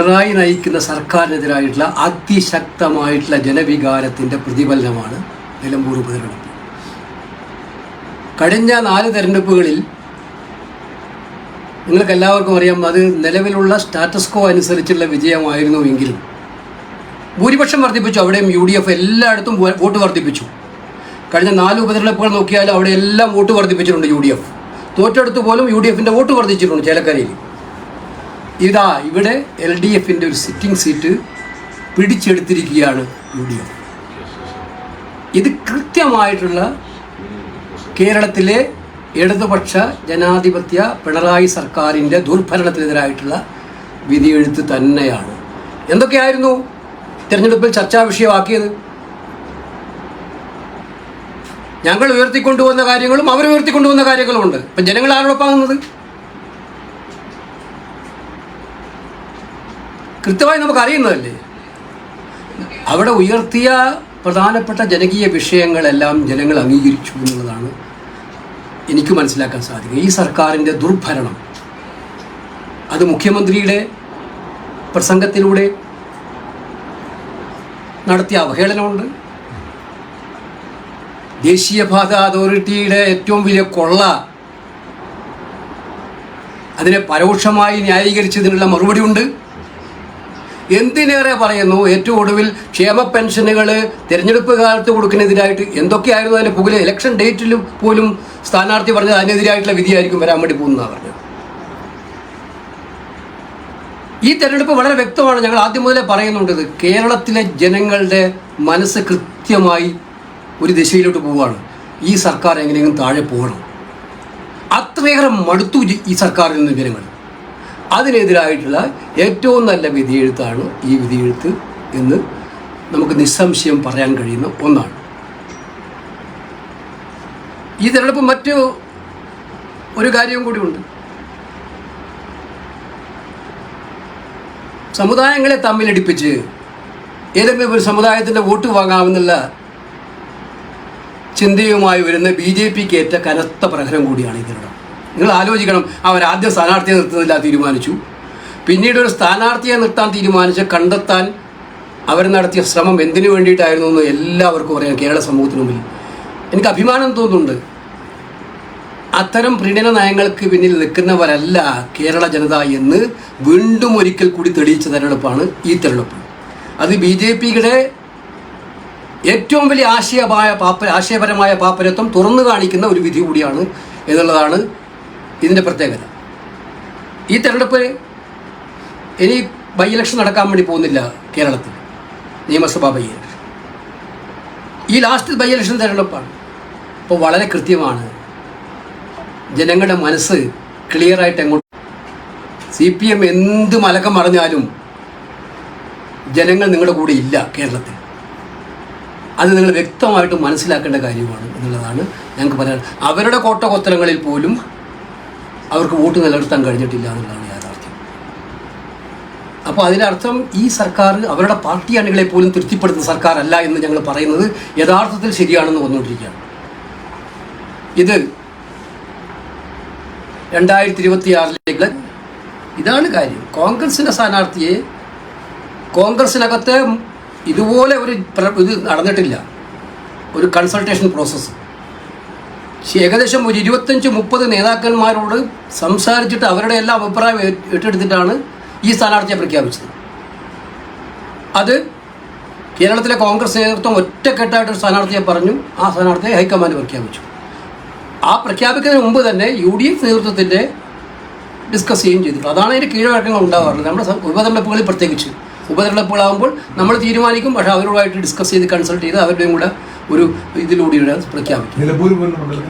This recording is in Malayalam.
പിണറായി നയിക്കുന്ന സർക്കാരിനെതിരായിട്ടുള്ള അതിശക്തമായിട്ടുള്ള ജനവികാരത്തിന്റെ പ്രതിഫലനമാണ് നിലമ്പൂർ ഉപതെരഞ്ഞെടുപ്പ്. കഴിഞ്ഞ നാല് തെരഞ്ഞെടുപ്പുകളിൽ നിങ്ങൾക്ക് എല്ലാവർക്കും അറിയാം അത് നിലവിലുള്ള സ്റ്റാറ്റസ്കോ അനുസരിച്ചുള്ള വിജയമായിരുന്നു എങ്കിലും ഭൂരിപക്ഷം വർദ്ധിപ്പിച്ചു. അവിടെയും യു ഡി എഫ് എല്ലായിടത്തും വോട്ട് വർദ്ധിപ്പിച്ചു. കഴിഞ്ഞ നാല് ഉപതെരഞ്ഞെടുപ്പുകൾ നോക്കിയാൽ അവിടെ എല്ലാം വോട്ട് വർദ്ധിപ്പിച്ചിട്ടുണ്ട് യു ഡി എഫ് തോറ്റെടുത്ത് പോലും യു ഡി എഫിന്റെ വോട്ട് വർദ്ധിച്ചിട്ടുണ്ട് ചേലക്കരയിൽ. ഇതാ ഇവിടെ എൽ ഡി എഫിന്റെ ഒരു സിറ്റിംഗ് സീറ്റ് പിടിച്ചെടുത്തിരിക്കുകയാണ് യു ഡി എഫ്. ഇത് കൃത്യമായിട്ടുള്ള കേരളത്തിലെ ഇടതുപക്ഷ ജനാധിപത്യ പിണറായി സർക്കാരിന്റെ ദുർഭരണത്തിനെതിരായിട്ടുള്ള വിധിയെഴുത്ത് തന്നെയാണ്. എന്തൊക്കെയായിരുന്നു തിരഞ്ഞെടുപ്പിൽ ചർച്ചാ വിഷയമാക്കിയത്? ഞങ്ങൾ ഉയർത്തിക്കൊണ്ടുവന്ന കാര്യങ്ങളും അവർ ഉയർത്തിക്കൊണ്ടുവന്ന കാര്യങ്ങളുമുണ്ട്. ഇപ്പം ജനങ്ങൾ ആരോടൊപ്പാകുന്നത് കൃത്യമായി നമുക്ക് അറിയുന്നതല്ലേ അവിടെ ഉയർത്തിയ പ്രധാനപ്പെട്ട ജനകീയ വിഷയങ്ങളെല്ലാം ജനങ്ങൾ അംഗീകരിച്ചു എന്നുള്ളതാണ് എനിക്ക് മനസ്സിലാക്കാൻ സാധിക്കുക. ഈ സർക്കാരിന്റെ ദുർഭരണം അത് മുഖ്യമന്ത്രിയുടെ പ്രസംഗത്തിലൂടെ നടത്തിയ അവഹേളനമുണ്ട്. ദേശീയപാത അതോറിറ്റിയുടെ ഏറ്റവും വലിയ കൊള്ള അതിനെ പരോക്ഷമായി ന്യായീകരിച്ചതിനുള്ള മറുപടി ഉണ്ട് എന്തിനേറെ പറയുന്നു? ഏറ്റവും ഒടുവിൽ ക്ഷേമ പെൻഷനുകൾ തിരഞ്ഞെടുപ്പ് കാലത്ത് കൊടുക്കുന്നതിനായിട്ട് എന്തൊക്കെയായിരുന്നു അതിന്റെ പുകൽ ഇലക്ഷൻ ഡേറ്റിലും പോലും സ്ഥാനാർത്ഥി പറഞ്ഞത് അതിനെതിരായിട്ടുള്ള വിധിയായിരിക്കും വരാൻ വേണ്ടി പോകുന്നതാണ് പറഞ്ഞത്. ഈ തെരഞ്ഞെടുപ്പ് വളരെ വ്യക്തമാണ് ഞങ്ങൾ ആദ്യം മുതലേ പറയുന്നുണ്ട് കേരളത്തിലെ ജനങ്ങളുടെ മനസ്സ് കൃത്യമായി ഒരു ദിശയിലോട്ട് പോവുകയാണ്. ഈ സർക്കാർ എങ്ങനെയെങ്കിലും താഴെ പോകണം. അത്രയേറെ മടുത്തു ഈ സർക്കാരിൽ നിന്ന് ജനങ്ങൾ. അതിനെതിരായിട്ടുള്ള ഏറ്റവും നല്ല വിധിയെഴുത്താണ് ഈ വിധിയെഴുത്ത് എന്ന് നമുക്ക് നിസ്സംശയം പറയാൻ കഴിയുന്ന ഒന്നാണ്. ഈ തെരഞ്ഞെടുപ്പ് മറ്റു ഒരു കാര്യവും കൂടിയുണ്ട്. സമുദായങ്ങളെ തമ്മിലടിപ്പിച്ച് ഏതെങ്കിലും ഒരു സമുദായത്തിന്റെ വോട്ട് വാങ്ങാമെന്നുള്ള ചിന്തയുമായി വരുന്ന ബി ജെ പിക്ക് ഏറ്റ കനത്ത പ്രഹരം കൂടിയാണ് തിരഞ്ഞെടുപ്പ്. നിങ്ങൾ ആലോചിക്കണം അവർ ആദ്യം സ്ഥാനാർത്ഥിയെ നിർത്തുന്നില്ല തീരുമാനിച്ചു. പിന്നീട് ഒരു സ്ഥാനാർത്ഥിയെ നിർത്താൻ തീരുമാനിച്ച് കണ്ടെത്താൻ അവർ നടത്തിയ ശ്രമം എന്തിനു വേണ്ടിയിട്ടായിരുന്നു എന്ന് എല്ലാവർക്കും അറിയാം കേരള സമൂഹത്തിന് മുമ്പിൽ. എനിക്ക് അഭിമാനം തോന്നുന്നുണ്ട്. അത്തരം പ്രീണന നയങ്ങൾക്ക് പിന്നിൽ നിൽക്കുന്നവരല്ല കേരള ജനത എന്ന് വീണ്ടും ഒരിക്കൽ കൂടി തെളിയിച്ച തെരഞ്ഞെടുപ്പാണ് ഈ തെരഞ്ഞെടുപ്പ്. അത് ബി ജെ പിയുടെ ഏറ്റവും വലിയ ആശയമായ പാപ്പ ആശയപരമായ പാപ്പരത്വം തുറന്നു കാണിക്കുന്ന ഒരു വിധി കൂടിയാണ് എന്നുള്ളതാണ് ഇതിന്റെ പ്രത്യേകത. ഈ തെരഞ്ഞെടുപ്പ് ഇനി ബൈ ഇലക്ഷൻ നടക്കാൻ വേണ്ടി പോകുന്നില്ല കേരളത്തിൽ നിയമസഭാ ബൈ ഇലക്ഷൻ ഈ ലാസ്റ്റ് ബൈ ഇലക്ഷൻ തെരഞ്ഞെടുപ്പാണ്. അപ്പോൾ വളരെ കൃത്യമാണ്. ജനങ്ങളുടെ മനസ്സ് ക്ലിയറായിട്ട് എങ്ങോട്ട് സി പി എം എന്ത് മലക്കം പറഞ്ഞാലും ജനങ്ങൾ നിങ്ങളുടെ കൂടെ ഇല്ല കേരളത്തിൽ. അത് നിങ്ങൾ വ്യക്തമായിട്ട് മനസ്സിലാക്കേണ്ട കാര്യമാണ് എന്നുള്ളതാണ് ഞങ്ങൾക്ക് പറയാൻ അവരുടെ കോട്ടകൊത്തരങ്ങളിൽ പോലും അവർക്ക് വോട്ട് നിലനിർത്താൻ കഴിഞ്ഞിട്ടില്ല എന്നുള്ളതാണ് യാഥാർത്ഥ്യം. അപ്പോൾ അതിനർത്ഥം ഈ സർക്കാർ അവരുടെ പാർട്ടി അണികളെ പോലും തൃപ്തിപ്പെടുത്തുന്ന സർക്കാരല്ല എന്ന് ഞങ്ങൾ പറയുന്നത് യഥാർത്ഥത്തിൽ ശരിയാണെന്ന് വന്നുകൊണ്ടിരിക്കുകയാണ്. ഇത് രണ്ടായിരത്തി ഇരുപത്തിയാറിലേക്ക് ഇതാണ് കാര്യം. കോൺഗ്രസിന്റെ സ്ഥാനാർത്ഥിയെ കോൺഗ്രസിനകത്ത് ഇതുപോലെ ഒരു ഇത് നടന്നിട്ടില്ല. ഒരു കൺസൾട്ടേഷൻ പ്രോസസ്സ്. ഏകദേശം ഒരു ഇരുപത്തഞ്ച് മുപ്പത് നേതാക്കന്മാരോട് സംസാരിച്ചിട്ട് അവരുടെ എല്ലാ അഭിപ്രായം ഏറ്റെടുത്തിട്ടാണ് ഈ സ്ഥാനാർത്ഥിയെ പ്രഖ്യാപിച്ചത്. അത് കേരളത്തിലെ കോൺഗ്രസ് നേതൃത്വം ഒറ്റക്കെട്ടായിട്ട് ഒരു സ്ഥാനാർത്ഥിയെ പറഞ്ഞു ആ സ്ഥാനാർത്ഥിയെ ഹൈക്കമാൻഡ് പ്രഖ്യാപിച്ചു. ആ പ്രഖ്യാപിക്കുന്നതിന് മുമ്പ് തന്നെ യു ഡി എഫ് നേതൃത്വത്തിന്റെ ഡിസ്കസ് ചെയ്യുകയും ചെയ്തിട്ടുണ്ട് അതാണ് അതിന്റെ കീഴ്വഴക്കങ്ങൾ ഉണ്ടാകാറുള്ളത് നമ്മുടെ ഉപതെരഞ്ഞെടുപ്പുകളിൽ പ്രത്യേകിച്ച്. ഉപതെരഞ്ഞെടുപ്പുകളാകുമ്പോൾ നമ്മൾ തീരുമാനിക്കും പക്ഷേ അവരുമായിട്ട് ഡിസ്കസ് ചെയ്ത് കൺസൾട്ട് ചെയ്ത് അവരുടെയും കൂടെ ഒരു ഇതിലൂടെയാണ് പ്രഖ്യാപിക്കും.